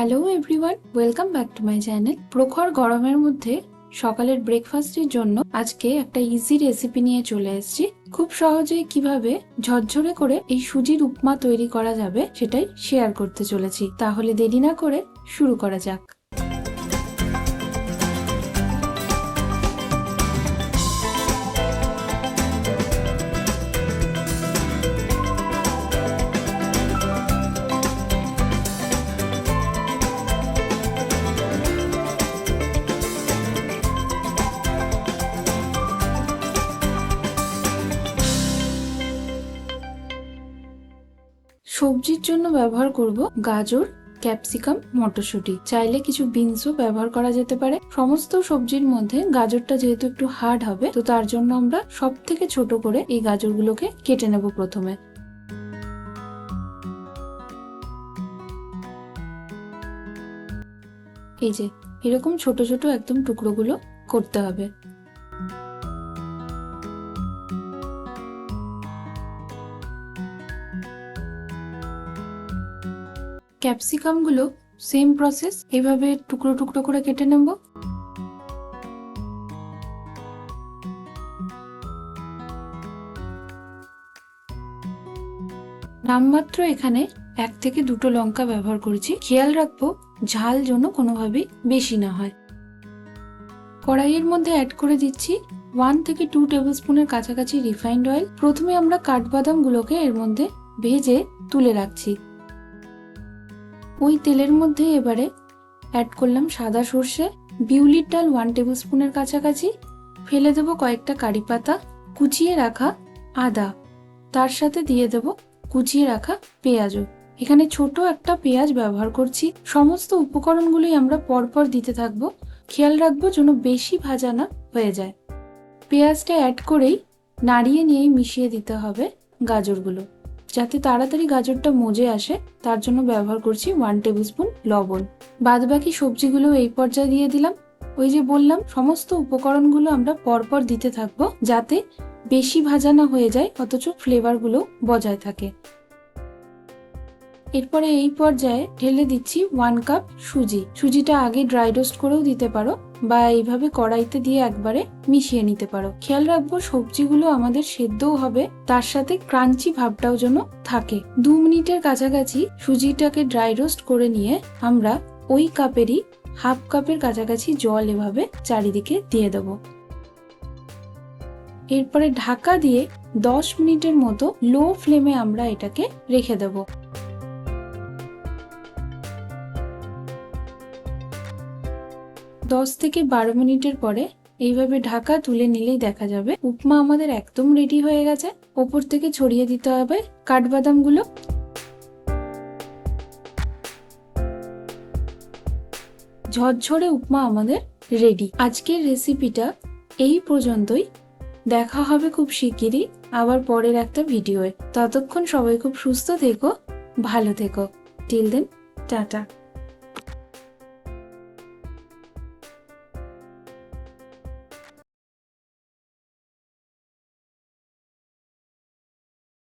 Hello everyone welcome back to my channel প্রখর গরমের মধ্যে সকালের ব্রেকফাস্টের জন্য আজকে একটা ইজি রেসিপি নিয়ে চলে এসেছি। খুব সহজে কীভাবে ঝরঝরে করে এই সুজির উপমা তৈরি করা যাবে সেটাই শেয়ার করতে চলেছি। তাহলে দেরি না করে শুরু করা যাক। সবজির জন্য ব্যবহার করব গাজর, ক্যাপসিকাম, মটরশুঁটি। চাইলে কিছু বিনসও ব্যবহার করা যেতে পারে। সমস্ত সবজির মধ্যে গাজরটা যেহেতু একটু হার্ড হবে, তো তার জন্য আমরা সব থেকে ছোট করে এই গাজরগুলোকে কেটে নেব প্রথমে। এই যে, এরকম ছোট ছোট একদম টুকরোগুলো করতে হবে। ক্যাপসিকামগুলো সেম প্রসেস এভাবে টুকরো টুকরো করে কেটে নেব। নামমাত্র এখানে এক থেকে দুটো লঙ্কা ব্যবহার করেছি। খেয়াল রাখব, ঝাল যেন কোনোভাবেই বেশি না হয়। কড়াইয়ের মধ্যে অ্যাড করে দিচ্ছি ওয়ান থেকে টু টেবিল স্পুনের কাছাকাছি রিফাইন্ড অয়েল প্রথমে আমরা কাঠবাদামগুলোকে এর মধ্যে ভেজে তুলে রাখছি। ওই তেলের মধ্যে এবারে অ্যাড করলাম সাদা সর্ষে, বিউলির ডাল ওয়ান টেবিল স্পুনের কাছাকাছি, ফেলে দেবো কয়েকটা কারি পাতা, কুচিয়ে রাখা আদা, তার সাথে দিয়ে দেব কুচিয়ে রাখা পেঁয়াজও। এখানে ছোট একটা পেঁয়াজ ব্যবহার করছি। সমস্ত উপকরণগুলোই আমরা পরপর দিতে থাকব। খেয়াল রাখব যেন বেশি ভাজা না হয়ে যায়। পেঁয়াজটা অ্যাড করেই নাড়িয়ে নিয়েই মিশিয়ে দিতে হবে গাজরগুলো। যাতে তাড়াতাড়ি গাজরটা মজে আসে, তার জন্য ব্যবহার করছি ওয়ান টেবিল স্পুন লবণ। বাদ বাকি সবজিগুলো এই পর্যায়ে দিয়ে দিলাম। ওই যে বললাম, সমস্ত উপকরণগুলো আমরা পরপর দিতে থাকব যাতে বেশি ভাজা না হয়ে যায়, অথচ ফ্লেভারগুলো বজায় থাকে। এরপরে এই পর্যায়ে ঢেলে দিচ্ছি ওয়ান কাপ সুজি। সুজিটা আগে ড্রাই রোস্ট করেও দিতে পারো। বা এইভাবে কড়াইতে দিয়ে একবারে মিশিয়ে নিতে পারো। খেয়াল রাখব, সবজিগুলো আমাদের সেদ্ধও হবে, তার সাথে ক্রাঞ্চি ভাবটাও যেন থাকে। দু মিনিটের কাছাকাছি সুজিটাকে ড্রাই রোস্ট করে নিয়ে আমরা ওই কাপেরই হাফ কাপের কাছাকাছি জল এভাবে চারিদিকে দিয়ে দেব। এরপরে ঢাকা দিয়ে দশ মিনিটের মতো লো ফ্লেমে আমরা এটাকে রেখে দেবো। দশ থেকে বারো মিনিটের পরে এইভাবে ঢাকা তুলে নিলেই দেখা যাবে। উপমা আমাদের একদম রেডি হয়ে গেছে। ওপর থেকে ছড়িয়ে দিতে হবে কাঠবাদামগুলো। ঝরঝরে উপমা আমাদের রেডি আজকের রেসিপিটা এই পর্যন্তই। দেখা হবে খুব শিগগিরই আবার পরের একটা ভিডিওয়ে ততক্ষণ সবাই খুব সুস্থ থেকো, ভালো থেকো। Till then tata.